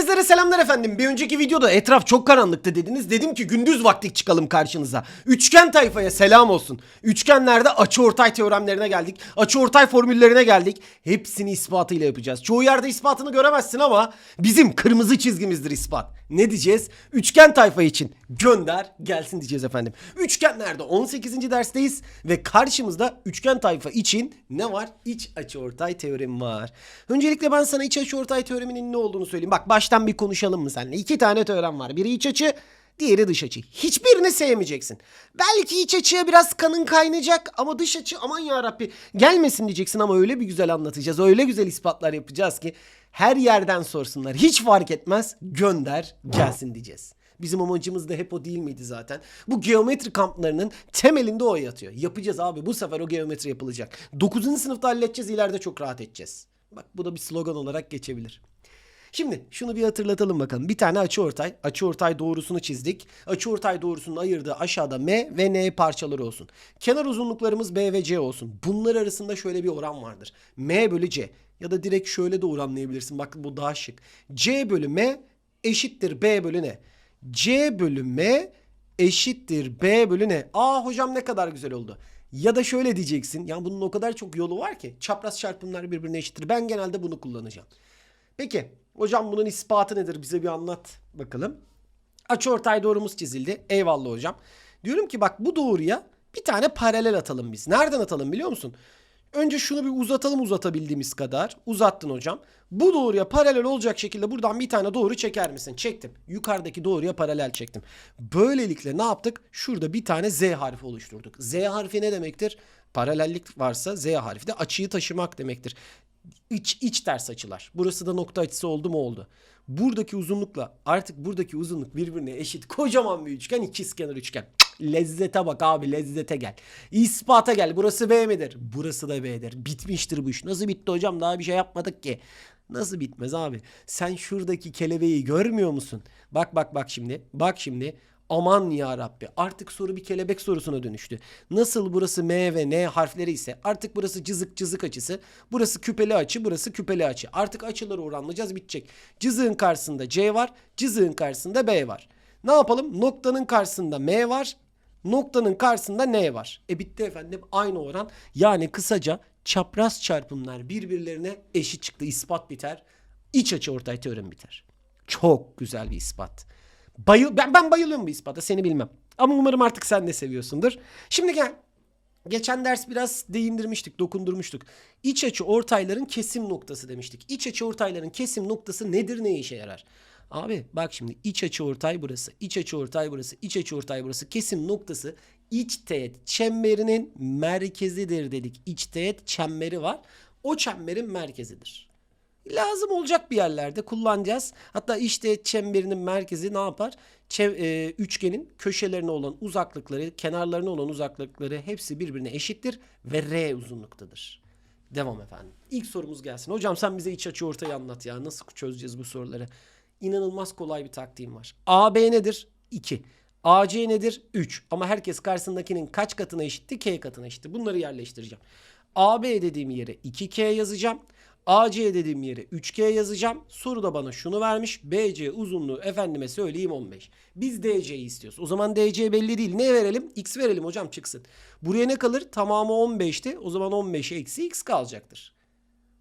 Herkeslere selamlar efendim. Bir önceki videoda etraf çok karanlıktı dediniz. Dedim ki gündüz vakti çıkalım karşınıza. Üçgen tayfaya selam olsun. Üçgenlerde açıortay teoremlerine geldik. Açıortay formüllerine geldik. Hepsini ispatıyla yapacağız. Çoğu yerde ispatını göremezsin ama bizim kırmızı çizgimizdir ispat. Ne diyeceğiz? Üçgen tayfa için gönder gelsin diyeceğiz efendim. Üçgenlerde 18. dersteyiz ve karşımızda üçgen tayfa için ne var? İç açıortay teoremi var. Öncelikle ben sana iç açıortay teoreminin ne olduğunu söyleyeyim. Bak baştan bir konuşalım mı seninle? İki tane teorem var. Biri iç açı, diğeri dış açı. Hiçbirini sevmeyeceksin. Belki iç açıya biraz kanın kaynayacak ama dış açı aman ya Rabbi gelmesin diyeceksin ama öyle bir güzel anlatacağız. Öyle güzel ispatlar yapacağız ki her yerden sorsunlar. Hiç fark etmez. Gönder gelsin diyeceğiz. Bizim amacımız da hep o değil miydi zaten? Bu geometri kamplarının temelinde o yatıyor. Yapacağız abi. Bu sefer o geometri yapılacak. 9. sınıfta halledeceğiz. ileride çok rahat edeceğiz. Bak bu da bir slogan olarak geçebilir. Şimdi şunu bir hatırlatalım bakalım. Bir tane açıortay, açıortay doğrusunu çizdik. Açıortay doğrusunun ayırdığı aşağıda M ve N parçaları olsun. Kenar uzunluklarımız B ve C olsun. Bunlar arasında şöyle bir oran vardır. M bölü C ya da direkt şöyle de oranlayabilirsin. Bak bu daha şık. C bölü M eşittir B bölü N. C bölü M eşittir B bölü N. Aa hocam ne kadar güzel oldu. Ya da şöyle diyeceksin. Ya bunun o kadar çok yolu var ki. Çapraz çarpımlar birbirine eşittir. Ben genelde bunu kullanacağım. Peki hocam bunun ispatı nedir? Bize bir anlat bakalım. Açıortay doğrumuz çizildi. Eyvallah hocam. Diyorum ki bak bu doğruya bir tane paralel atalım biz. Nereden atalım biliyor musun? Önce şunu bir uzatalım uzatabildiğimiz kadar. Uzattın hocam. Bu doğruya paralel olacak şekilde buradan bir tane doğru çeker misin? Çektim. Yukarıdaki doğruya paralel çektim. Böylelikle ne yaptık? Şurada bir tane Z harfi oluşturduk. Z harfi ne demektir? Paralellik varsa Z harfi de açıyı taşımak demektir. İç, iç ters açılar. Burası da nokta açısı oldu mu oldu. Buradaki uzunlukla artık buradaki uzunluk birbirine eşit. Kocaman bir üçgen ikizkenar üçgen. Lezzete bak abi lezzete gel. İspata gel. Burası B midir? Burası da B'dir. Bitmiştir bu iş. Nasıl bitti hocam? Daha bir şey yapmadık ki. Nasıl bitmez abi? Sen şuradaki kelebeği görmüyor musun? Bak bak bak şimdi. Bak şimdi. Aman ya Rabbi artık soru bir kelebek sorusuna dönüştü. Nasıl burası M ve N harfleri ise artık burası cızık cızık açısı. Burası küpeli açı burası küpeli açı. Artık açıları oranlayacağız bitecek. Cızığın karşısında C var cızığın karşısında B var. Ne yapalım noktanın karşısında M var noktanın karşısında N var. E bitti efendim aynı oran. Yani kısaca çapraz çarpımlar birbirlerine eşit çıktı. İspat biter. İç açı ortay teoremi biter. Çok güzel bir ispat. Bayıl ben, ben bayılıyorum bu ispata seni bilmem. Ama umarım artık sen de seviyorsundur. Şimdi gel. Geçen ders biraz değindirmiştik, dokundurmuştuk. İç açı ortayların kesim noktası demiştik. İç açı ortayların kesim noktası nedir, ne işe yarar? Abi bak şimdi iç açı ortay burası, iç açı ortay burası, iç açı ortay burası. Kesim noktası iç teğet çemberinin merkezidir dedik. İç teğet çemberi var. O çemberin merkezidir lazım olacak bir yerlerde kullanacağız. Hatta işte çemberinin merkezi ne yapar? Çev- e, üçgenin köşelerine olan uzaklıkları, kenarlarına olan uzaklıkları hepsi birbirine eşittir ve R uzunluktadır. Devam efendim. İlk sorumuz gelsin. Hocam sen bize iç açı ortayı anlat ya. Nasıl çözeceğiz bu soruları? İnanılmaz kolay bir taktiğim var. AB nedir? 2. AC nedir? 3. Ama herkes karşısındakinin kaç katına eşitti? K katına eşitti. Bunları yerleştireceğim. AB dediğim yere 2K yazacağım. AC dediğim yere 3G yazacağım. Soruda bana şunu vermiş. BC uzunluğu efendime söyleyeyim 15. Biz DC'yi istiyoruz. O zaman DC belli değil. Ne verelim? X verelim hocam çıksın. Buraya ne kalır? Tamamı 15'ti. O zaman 15 eksi X kalacaktır.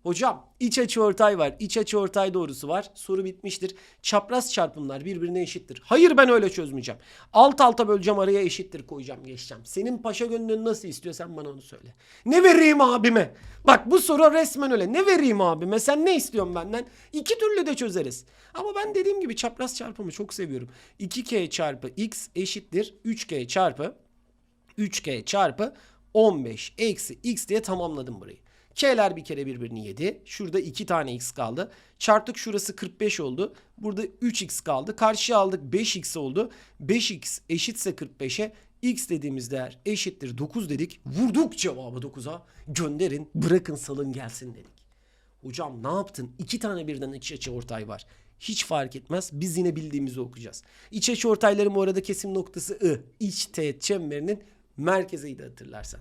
Hocam iç açı ortay var. İç açı ortay doğrusu var. Soru bitmiştir. Çapraz çarpımlar birbirine eşittir. Hayır ben öyle çözmeyeceğim. Alt alta böleceğim araya eşittir koyacağım geçeceğim. Senin paşa gönlün nasıl istiyorsan bana onu söyle. Ne vereyim abime? Bak bu soru resmen öyle. Ne vereyim abime? Sen ne istiyorsun benden? İki türlü de çözeriz. Ama ben dediğim gibi çapraz çarpımı çok seviyorum. 2k çarpı x eşittir 3k çarpı 3k çarpı 15 eksi x diye tamamladım burayı. K'ler bir kere birbirini yedi. Şurada 2 tane x kaldı. Çarptık şurası 45 oldu. Burada 3x kaldı. Karşıya aldık 5x oldu. 5x eşitse 45'e x dediğimiz değer eşittir 9 dedik. Vurduk cevabı 9'a. Gönderin bırakın salın gelsin dedik. Hocam ne yaptın? İki tane birden iç açı ortay var. Hiç fark etmez. Biz yine bildiğimizi okuyacağız. İç açı ortayların bu arada kesim noktası I. İç teğet çemberinin merkeziydi hatırlarsan.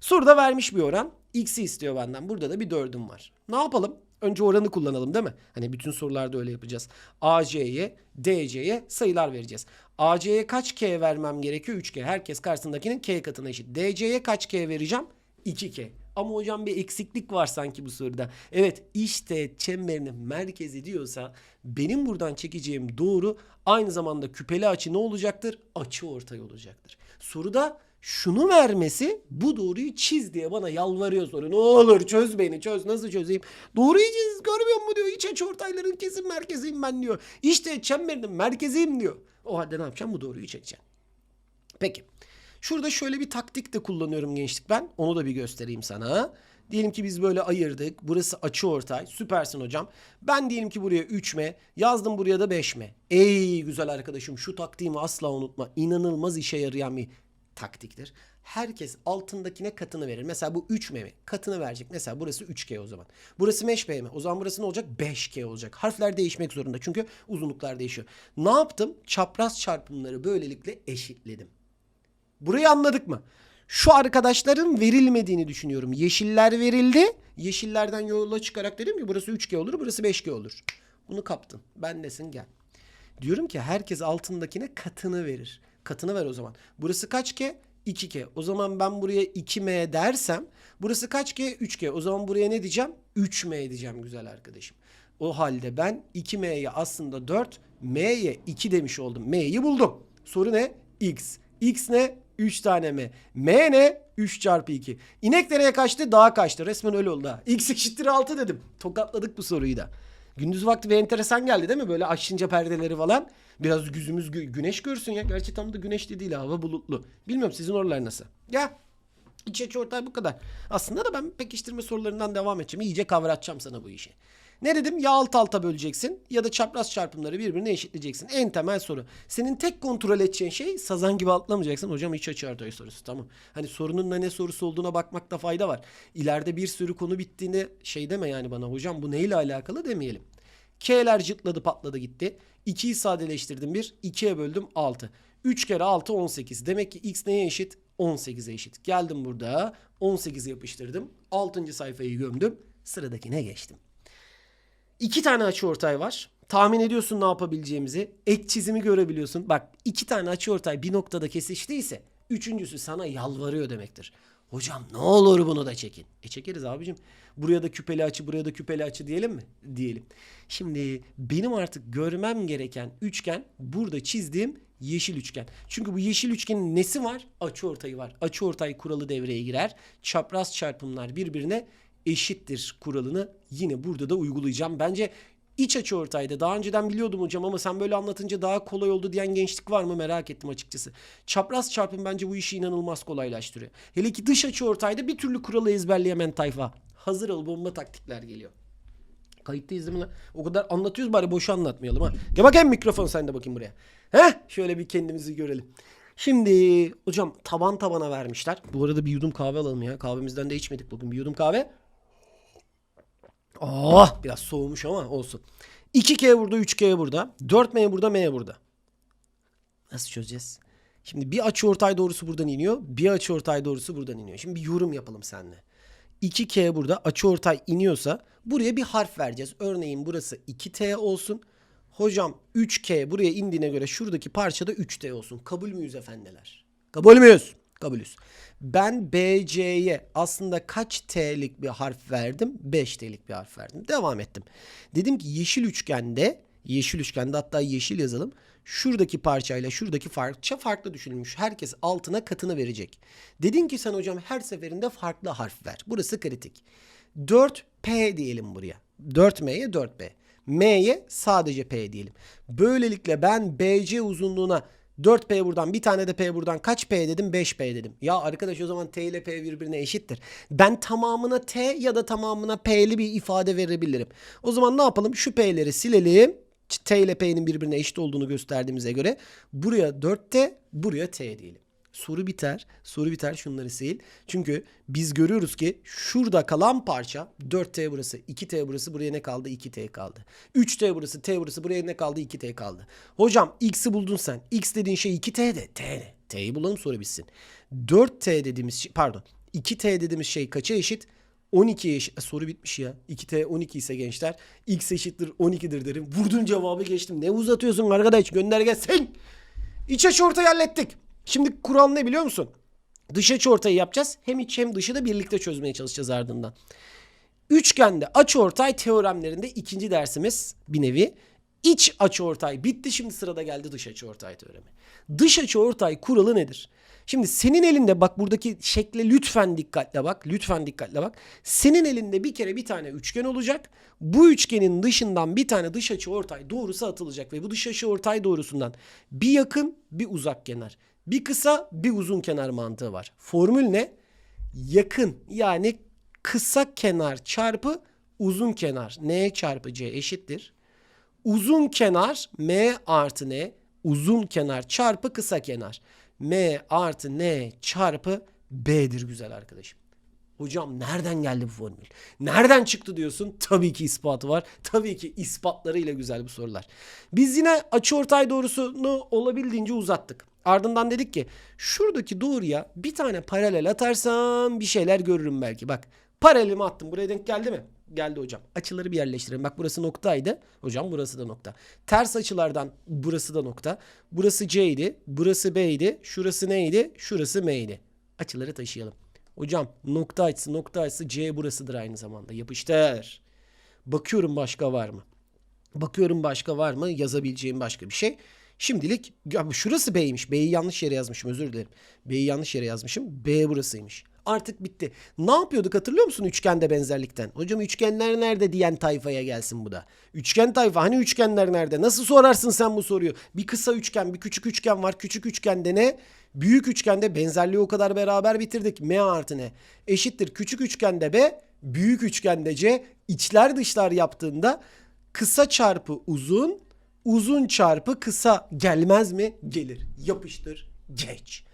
Soruda vermiş bir oran. X'i istiyor benden. Burada da bir dördüm var. Ne yapalım? Önce oranı kullanalım değil mi? Hani bütün sorularda öyle yapacağız. AC'ye, DC'ye sayılar vereceğiz. AC'ye kaç K vermem gerekiyor? 3K. Herkes karşısındakinin K katına eşit. DC'ye kaç K vereceğim? 2K. Ama hocam bir eksiklik var sanki bu soruda. Evet işte çemberinin merkezi diyorsa benim buradan çekeceğim doğru aynı zamanda küpeli açı ne olacaktır? Açı ortay olacaktır. Soruda şunu vermesi bu doğruyu çiz diye bana yalvarıyor soru. Ne olur çöz beni çöz nasıl çözeyim? Doğruyu çiz görmüyor mu diyor. İç açı ortayların kesin merkeziyim ben diyor. İşte çemberinin merkeziyim diyor. O halde ne yapacağım? Bu doğruyu çekeceğim. Peki. Şurada şöyle bir taktik de kullanıyorum gençlik ben. Onu da bir göstereyim sana. Diyelim ki biz böyle ayırdık. Burası açı ortay. Süpersin hocam. Ben diyelim ki buraya 3M. Yazdım buraya da 5M. Ey güzel arkadaşım şu taktiğimi asla unutma. İnanılmaz işe yarayan bir taktiktir. Herkes altındakine katını verir. Mesela bu 3M mi? Katını verecek. Mesela burası 3K o zaman. Burası 5B mi? O zaman burası ne olacak? 5K olacak. Harfler değişmek zorunda. Çünkü uzunluklar değişiyor. Ne yaptım? Çapraz çarpımları böylelikle eşitledim. Burayı anladık mı? Şu arkadaşların verilmediğini düşünüyorum. Yeşiller verildi. Yeşillerden yola çıkarak dedim ki burası 3G olur, burası 5G olur. Bunu kaptın. Bendesin gel. Diyorum ki herkes altındakine katını verir. Katını ver o zaman. Burası kaç K? 2K. O zaman ben buraya 2M dersem burası kaç K? 3K. O zaman buraya ne diyeceğim? 3M diyeceğim güzel arkadaşım. O halde ben 2M'ye aslında 4, M'ye 2 demiş oldum. M'yi buldum. Soru ne? X. X ne? 3 tane M. M ne? 3 çarpı 2. İnek nereye kaçtı? Dağa kaçtı. Resmen öyle oldu. X eşittir 6 dedim. Tokatladık bu soruyu da. Gündüz vakti bir enteresan geldi değil mi? Böyle açınca perdeleri falan. Biraz yüzümüz gü- güneş görsün ya. Gerçi tam da güneş de değil hava bulutlu. Bilmiyorum sizin oralar nasıl? Ya İç ortay bu kadar. Aslında da ben pekiştirme sorularından devam edeceğim. İyice kavratacağım sana bu işi. Ne dedim? Ya alt alta böleceksin ya da çapraz çarpımları birbirine eşitleyeceksin. En temel soru. Senin tek kontrol edeceğin şey sazan gibi atlamayacaksın. Hocam iç açı ortay sorusu tamam. Hani sorunun da ne sorusu olduğuna bakmakta fayda var. İleride bir sürü konu bittiğinde şey deme yani bana hocam bu neyle alakalı demeyelim. K'ler cıtladı patladı gitti. 2'yi sadeleştirdim 1. 2'ye böldüm 6. 3 kere 6 18. Demek ki x neye eşit? 18'e eşit. Geldim burada 18'i yapıştırdım. 6. sayfayı gömdüm. Sıradakine geçtim. İki tane açıortay var. Tahmin ediyorsun ne yapabileceğimizi. Ek çizimi görebiliyorsun. Bak iki tane açıortay bir noktada kesiştiyse üçüncüsü sana yalvarıyor demektir. Hocam ne olur bunu da çekin. E çekeriz abicim. Buraya da küpeli açı, buraya da küpeli açı diyelim mi? Diyelim. Şimdi benim artık görmem gereken üçgen burada çizdiğim yeşil üçgen. Çünkü bu yeşil üçgenin nesi var? Açıortayı var. Açıortay kuralı devreye girer. Çapraz çarpımlar birbirine eşittir kuralını yine burada da uygulayacağım. Bence iç açı ortayda daha önceden biliyordum hocam ama sen böyle anlatınca daha kolay oldu diyen gençlik var mı merak ettim açıkçası. Çapraz çarpım bence bu işi inanılmaz kolaylaştırıyor. Hele ki dış açı ortayda bir türlü kuralı ezberleyemen tayfa. Hazır ol bomba taktikler geliyor. Kayıttayız değil mi lan? O kadar anlatıyoruz bari boşu anlatmayalım ha. Gel bakayım mikrofon sen de bakayım buraya. Heh şöyle bir kendimizi görelim. Şimdi hocam taban tabana vermişler. Bu arada bir yudum kahve alalım ya. Kahvemizden de içmedik bugün. Bir yudum kahve. Oh biraz soğumuş ama olsun. 2K burada 3K burada. 4M burada M burada. Nasıl çözeceğiz? Şimdi bir açı ortay doğrusu buradan iniyor. Bir açı ortay doğrusu buradan iniyor. Şimdi bir yorum yapalım seninle. 2K burada açı ortay iniyorsa buraya bir harf vereceğiz. Örneğin burası 2T olsun. Hocam 3K buraya indiğine göre şuradaki parçada 3T olsun. Kabul müyüz efendiler? Kabul müyüz? Kabulüz. Ben BC'ye aslında kaç T'lik bir harf verdim? 5 T'lik bir harf verdim. Devam ettim. Dedim ki yeşil üçgende, yeşil üçgende hatta yeşil yazalım. Şuradaki parçayla şuradaki parça farklı düşünülmüş. Herkes altına katını verecek. Dedin ki sen hocam her seferinde farklı harf ver. Burası kritik. 4P diyelim buraya. 4M'ye 4B. M'ye sadece P diyelim. Böylelikle ben BC uzunluğuna 4P buradan bir tane de P buradan kaç P dedim 5P dedim. Ya arkadaş o zaman T ile P birbirine eşittir. Ben tamamına T ya da tamamına P'li bir ifade verebilirim. O zaman ne yapalım? Şu P'leri silelim. T ile P'nin birbirine eşit olduğunu gösterdiğimize göre buraya 4T buraya T diyelim. Soru biter. Soru biter şunları sil. Çünkü biz görüyoruz ki şurada kalan parça 4T burası, 2T burası buraya ne kaldı? 2T kaldı. 3T burası, T burası buraya ne kaldı? 2T kaldı. Hocam X'i buldun sen. X dediğin şey 2T de. T ne? T'yi bulalım soru bitsin. 4T dediğimiz şey pardon 2T dediğimiz şey kaça eşit? 12 eş... E, soru bitmiş ya. 2t 12 ise gençler x eşittir 12'dir derim. Vurdun cevabı geçtim. Ne uzatıyorsun arkadaş gönder gelsin. İç açı ortayı hallettik. Şimdi kural ne biliyor musun? Dış açı ortayı yapacağız. Hem iç hem dışı da birlikte çözmeye çalışacağız ardından. Üçgende açıortay teoremlerinde ikinci dersimiz bir nevi. İç açıortay bitti şimdi sırada geldi dış açıortay teoremi. Dış açıortay kuralı nedir? Şimdi senin elinde bak buradaki şekle lütfen dikkatle bak. Lütfen dikkatle bak. Senin elinde bir kere bir tane üçgen olacak. Bu üçgenin dışından bir tane dış açıortay doğrusu atılacak ve bu dış açıortay doğrusundan bir yakın bir uzak kenar. Bir kısa bir uzun kenar mantığı var. Formül ne? Yakın yani kısa kenar çarpı uzun kenar n çarpı c eşittir. Uzun kenar m artı n uzun kenar çarpı kısa kenar. m artı n çarpı b'dir güzel arkadaşım. Hocam nereden geldi bu formül? Nereden çıktı diyorsun? Tabii ki ispatı var. Tabii ki ispatlarıyla güzel bu sorular. Biz yine açıortay doğrusunu olabildiğince uzattık. Ardından dedik ki şuradaki doğruya bir tane paralel atarsam bir şeyler görürüm belki. Bak paralelimi attım. Buraya denk geldi mi? Geldi hocam. Açıları bir yerleştirelim. Bak burası noktaydı. Hocam burası da nokta. Ters açılardan burası da nokta. Burası C idi. Burası B idi. Şurası neydi? Şurası M idi. Açıları taşıyalım. Hocam nokta açısı nokta açısı C burasıdır aynı zamanda. Yapıştır. Bakıyorum başka var mı? Bakıyorum başka var mı? Yazabileceğim başka bir şey. Şimdilik şurası B'ymiş. B'yi yanlış yere yazmışım özür dilerim. B'yi yanlış yere yazmışım. B burasıymış. Artık bitti. Ne yapıyorduk hatırlıyor musun üçgende benzerlikten? Hocam üçgenler nerede diyen tayfaya gelsin bu da. Üçgen tayfa hani üçgenler nerede? Nasıl sorarsın sen bu soruyu? Bir kısa üçgen bir küçük üçgen var. Küçük üçgende ne? Büyük üçgende benzerliği o kadar beraber bitirdik. M artı ne? Eşittir küçük üçgende B, büyük üçgende C. İçler dışlar yaptığında kısa çarpı uzun, uzun çarpı kısa gelmez mi? Gelir. Yapıştır. Geç.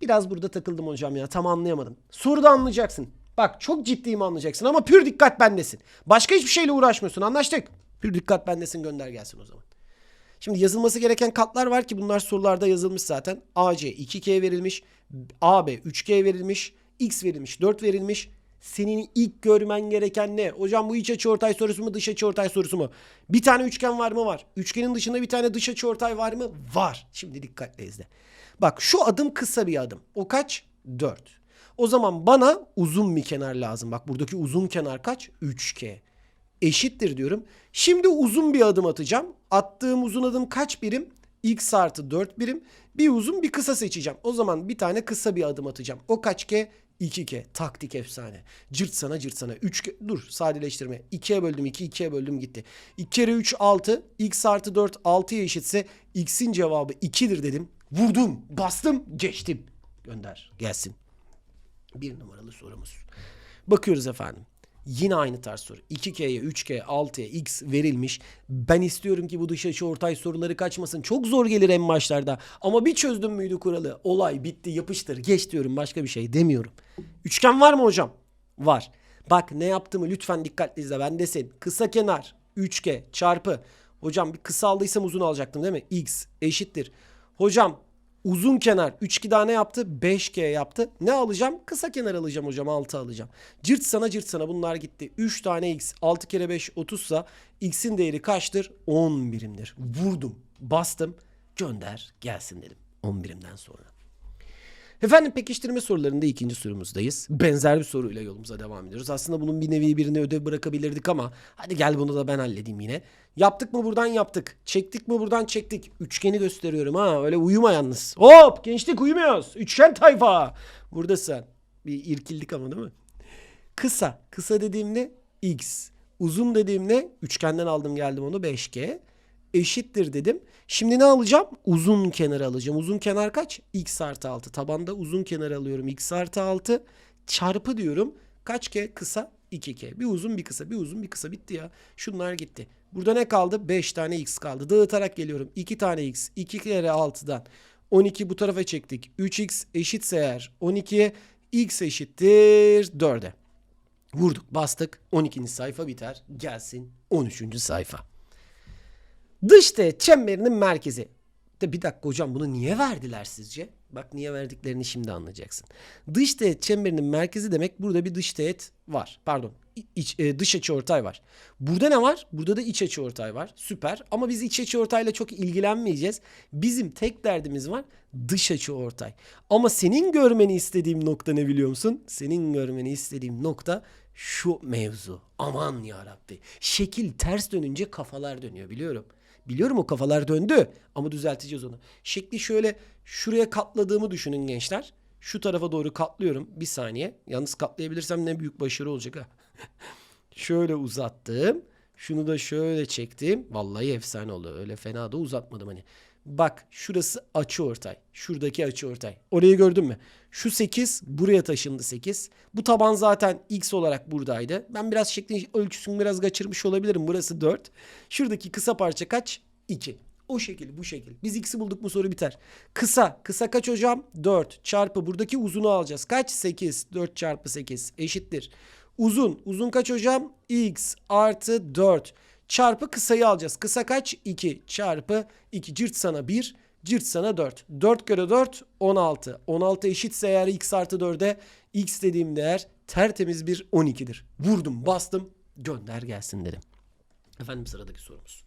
Biraz burada takıldım hocam ya. Tam anlayamadım. Soruda anlayacaksın. Bak çok ciddiyim anlayacaksın ama pür dikkat bendesin. Başka hiçbir şeyle uğraşmıyorsun. Anlaştık. Pür dikkat bendesin gönder gelsin o zaman. Şimdi yazılması gereken katlar var ki bunlar sorularda yazılmış zaten. AC 2K verilmiş. AB 3K verilmiş. X verilmiş 4 verilmiş. Senin ilk görmen gereken ne? Hocam bu iç açı ortay sorusu mu dış açı ortay sorusu mu? Bir tane üçgen var mı? Var. Üçgenin dışında bir tane dış açı ortay var mı? Var. Şimdi dikkatle izle. Bak şu adım kısa bir adım. O kaç? 4. O zaman bana uzun bir kenar lazım. Bak buradaki uzun kenar kaç? 3K. Eşittir diyorum. Şimdi uzun bir adım atacağım. Attığım uzun adım kaç birim? X artı 4 birim. Bir uzun bir kısa seçeceğim. O zaman bir tane kısa bir adım atacağım. O kaç K? 2K. Taktik efsane. Cırt sana cırt sana. 3K. Dur sadeleştirme. 2'ye böldüm 2, 2'ye böldüm gitti. 2 kere 3 6. X artı 4 6'ya eşitse X'in cevabı 2'dir dedim. Vurdum, bastım, geçtim. Gönder, gelsin. Bir numaralı sorumuz. Bakıyoruz efendim. Yine aynı tarz soru. 2K'ye, 3K, 6'ya X verilmiş. Ben istiyorum ki bu dış açı ortay soruları kaçmasın. Çok zor gelir en başlarda. Ama bir çözdüm müydü kuralı? Olay bitti yapıştır. Geç diyorum başka bir şey demiyorum. Üçgen var mı hocam? Var. Bak ne yaptığımı lütfen dikkatli izle. Ben desin. Kısa kenar 3K çarpı. Hocam bir kısa aldıysam uzun alacaktım değil mi? X eşittir. Hocam uzun kenar 3 2 tane yaptı 5G yaptı. Ne alacağım? Kısa kenar alacağım hocam 6 alacağım. Cırt sana cırt sana bunlar gitti. 3 tane x 6 kere 5 30 sa x'in değeri kaçtır? 10 birimdir. Vurdum bastım gönder gelsin dedim 10 birimden sonra. Efendim pekiştirme sorularında ikinci sorumuzdayız. Benzer bir soruyla yolumuza devam ediyoruz. Aslında bunun bir nevi birine ödev bırakabilirdik ama hadi gel bunu da ben halledeyim yine. Yaptık mı buradan yaptık. Çektik mi buradan çektik. Üçgeni gösteriyorum ha öyle uyuma yalnız. Hop gençlik uyumuyoruz. Üçgen tayfa. Buradasın. Bir irkildik ama değil mi? Kısa. Kısa dediğim ne? X. Uzun dediğim ne? Üçgenden aldım geldim onu 5G eşittir dedim. Şimdi ne alacağım? Uzun kenar alacağım. Uzun kenar kaç? X artı 6. Tabanda uzun kenar alıyorum. X artı 6 çarpı diyorum. Kaç K? Kısa 2K. Bir uzun bir kısa. Bir uzun bir kısa. Bitti ya. Şunlar gitti. Burada ne kaldı? 5 tane X kaldı. Dağıtarak geliyorum. 2 tane X. 2 kere 6'dan. 12 bu tarafa çektik. 3X eşitse eğer 12'ye X eşittir 4'e. Vurduk bastık 12. sayfa biter. Gelsin 13. sayfa. Dış teğet çemberinin merkezi. De bir dakika hocam bunu niye verdiler sizce? Bak niye verdiklerini şimdi anlayacaksın. Dış teğet çemberinin merkezi demek burada bir dış teğet var. Pardon. iç, e, dış açıortay var. Burada ne var? Burada da iç açıortay var. Süper. Ama biz iç açıortayla çok ilgilenmeyeceğiz. Bizim tek derdimiz var dış açıortay. Ama senin görmeni istediğim nokta ne biliyor musun? Senin görmeni istediğim nokta şu mevzu. Aman ya Rabbi. Şekil ters dönünce kafalar dönüyor biliyorum. Biliyorum o kafalar döndü ama düzelteceğiz onu. Şekli şöyle şuraya katladığımı düşünün gençler. Şu tarafa doğru katlıyorum. Bir saniye. Yalnız katlayabilirsem ne büyük başarı olacak ha. şöyle uzattım. Şunu da şöyle çektim. Vallahi efsane oldu. Öyle fena da uzatmadım hani. Bak şurası açı ortay. Şuradaki açı ortay. Orayı gördün mü? Şu 8 buraya taşındı 8. Bu taban zaten x olarak buradaydı. Ben biraz şeklin ölçüsünü biraz kaçırmış olabilirim. Burası 4. Şuradaki kısa parça kaç? 2. O şekil bu şekil. Biz x'i bulduk mu soru biter. Kısa. Kısa kaç hocam? 4 çarpı buradaki uzunu alacağız. Kaç? 8. 4 çarpı 8 eşittir. Uzun. Uzun kaç hocam? x artı 4 çarpı kısayı alacağız. Kısa kaç? 2 çarpı 2 cırt sana 1 cırt sana 4. 4 kere 4 16. 16 eşitse eğer x artı 4'e x dediğim değer tertemiz bir 12'dir. Vurdum bastım gönder gelsin dedim. Efendim sıradaki sorumuz.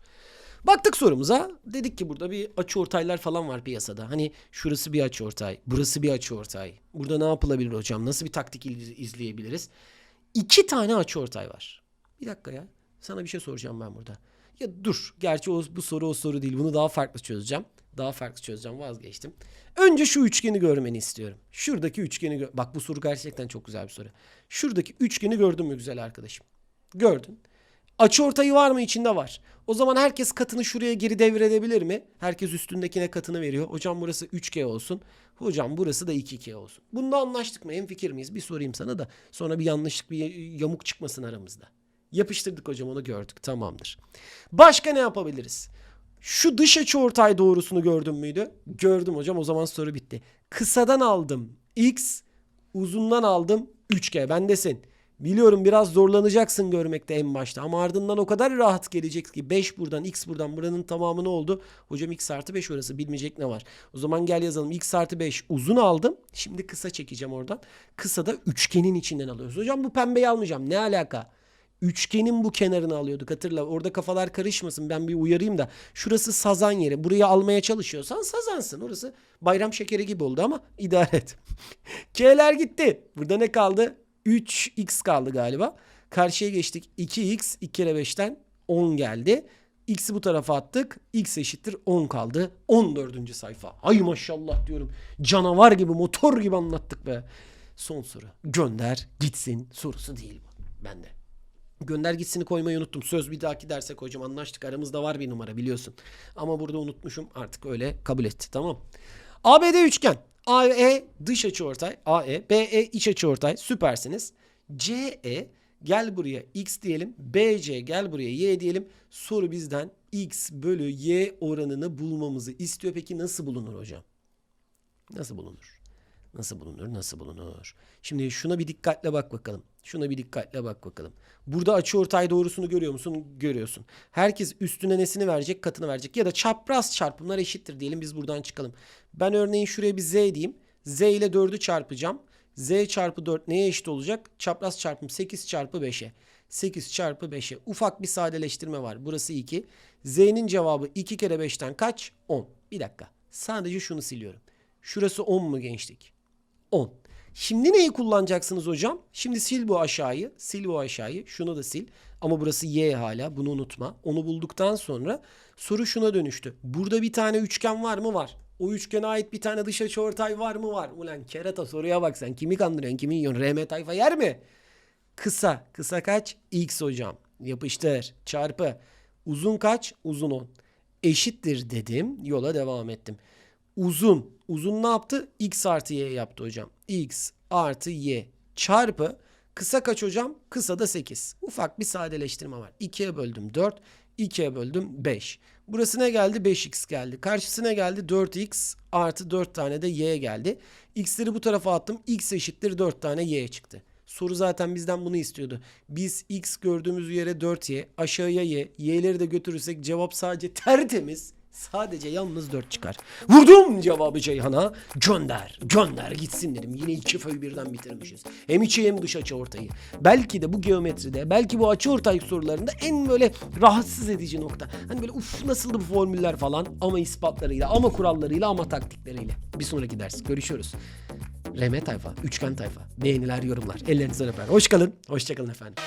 Baktık sorumuza. Dedik ki burada bir açı ortaylar falan var piyasada. Hani şurası bir açı ortay, burası bir açı ortay. Burada ne yapılabilir hocam? Nasıl bir taktik iz- izleyebiliriz? İki tane açı ortay var. Bir dakika ya. Sana bir şey soracağım ben burada. Ya dur. Gerçi o, bu soru o soru değil. Bunu daha farklı çözeceğim. Daha farklı çözeceğim. Vazgeçtim. Önce şu üçgeni görmeni istiyorum. Şuradaki üçgeni gör. Bak bu soru gerçekten çok güzel bir soru. Şuradaki üçgeni gördün mü güzel arkadaşım? Gördün. Açı ortayı var mı? İçinde var. O zaman herkes katını şuraya geri devredebilir mi? Herkes üstündekine katını veriyor. Hocam burası 3G olsun. Hocam burası da 2K olsun. Bunda anlaştık mı? Hemfikir miyiz? Bir sorayım sana da. Sonra bir yanlışlık bir yamuk çıkmasın aramızda. Yapıştırdık hocam onu gördük. Tamamdır. Başka ne yapabiliriz? Şu dış açı ortay doğrusunu gördün müydü? Gördüm hocam. O zaman soru bitti. Kısadan aldım x, uzundan aldım 3G. Bendesin. Biliyorum biraz zorlanacaksın görmekte en başta ama ardından o kadar rahat gelecek ki 5 buradan x buradan buranın tamamı ne oldu? Hocam x artı 5 orası bilmeyecek ne var? O zaman gel yazalım x artı 5 uzun aldım. Şimdi kısa çekeceğim oradan. Kısa da üçgenin içinden alıyoruz. Hocam bu pembeyi almayacağım ne alaka? Üçgenin bu kenarını alıyorduk hatırla. Orada kafalar karışmasın ben bir uyarayım da. Şurası sazan yeri. Burayı almaya çalışıyorsan sazansın. Orası bayram şekeri gibi oldu ama idare et. K'ler gitti. Burada ne kaldı? 3x kaldı galiba. Karşıya geçtik. 2x 2 kere 5'ten 10 geldi. X'i bu tarafa attık. X eşittir 10 kaldı. 14. sayfa. Ay maşallah diyorum. Canavar gibi motor gibi anlattık be. Son soru. Gönder gitsin sorusu değil bu. Bende. Gönder gitsini koymayı unuttum. Söz bir dahaki derse koyacağım. Anlaştık. Aramızda var bir numara biliyorsun. Ama burada unutmuşum. Artık öyle kabul etti. Tamam. ABD üçgen. AE dış açı ortay. AE. BE iç açı ortay. Süpersiniz. CE gel buraya x diyelim. BC gel buraya y diyelim. Soru bizden x bölü y oranını bulmamızı istiyor. Peki nasıl bulunur hocam? Nasıl bulunur? Nasıl bulunur? Nasıl bulunur? Şimdi şuna bir dikkatle bak bakalım. Şuna bir dikkatle bak bakalım. Burada açıortay doğrusunu görüyor musun? Görüyorsun. Herkes üstüne nesini verecek? Katını verecek. Ya da çapraz çarpımlar eşittir diyelim. Biz buradan çıkalım. Ben örneğin şuraya bir z diyeyim. z ile 4'ü çarpacağım. z çarpı 4 neye eşit olacak? Çapraz çarpım 8 çarpı 5'e. 8 çarpı 5'e. Ufak bir sadeleştirme var. Burası 2. z'nin cevabı 2 kere 5'ten kaç? 10. Bir dakika. Sadece şunu siliyorum. Şurası 10 mu gençlik? 10. Şimdi neyi kullanacaksınız hocam? Şimdi sil bu aşağıyı. Sil bu aşağıyı. Şunu da sil. Ama burası y hala. Bunu unutma. Onu bulduktan sonra soru şuna dönüştü. Burada bir tane üçgen var mı? Var. O üçgene ait bir tane dış açıortay var mı? Var. Ulan kerata soruya bak sen. Kimi kandırıyorsun? Kimi yiyorsun? RM tayfa yer mi? Kısa. Kısa kaç? X hocam. Yapıştır. Çarpı. Uzun kaç? Uzun 10. Eşittir dedim. Yola devam ettim. Uzun. Uzun ne yaptı? X artı Y yaptı hocam. X artı Y çarpı. Kısa kaç hocam? Kısa da 8. Ufak bir sadeleştirme var. 2'ye böldüm 4. 2'ye böldüm 5. Burası ne geldi? 5x geldi. Karşısına geldi 4x artı 4 tane de y geldi. X'leri bu tarafa attım. X eşittir 4 tane y çıktı. Soru zaten bizden bunu istiyordu. Biz x gördüğümüz yere 4y, aşağıya y, y'leri de götürürsek cevap sadece tertemiz Sadece yalnız 4 çıkar. Vurdum cevabı Ceyhan'a. Gönder. Gönder gitsin dedim. Yine iki föyü birden bitirmişiz. Hem içi hem dış açı ortayı. Belki de bu geometride, belki bu açı ortay sorularında en böyle rahatsız edici nokta. Hani böyle uf nasıldı bu formüller falan ama ispatlarıyla, ama kurallarıyla, ama taktikleriyle. Bir sonraki ders görüşürüz. RM tayfa, üçgen tayfa. Beğeniler, yorumlar. Ellerinizden öper. Hoş kalın. Hoşçakalın efendim.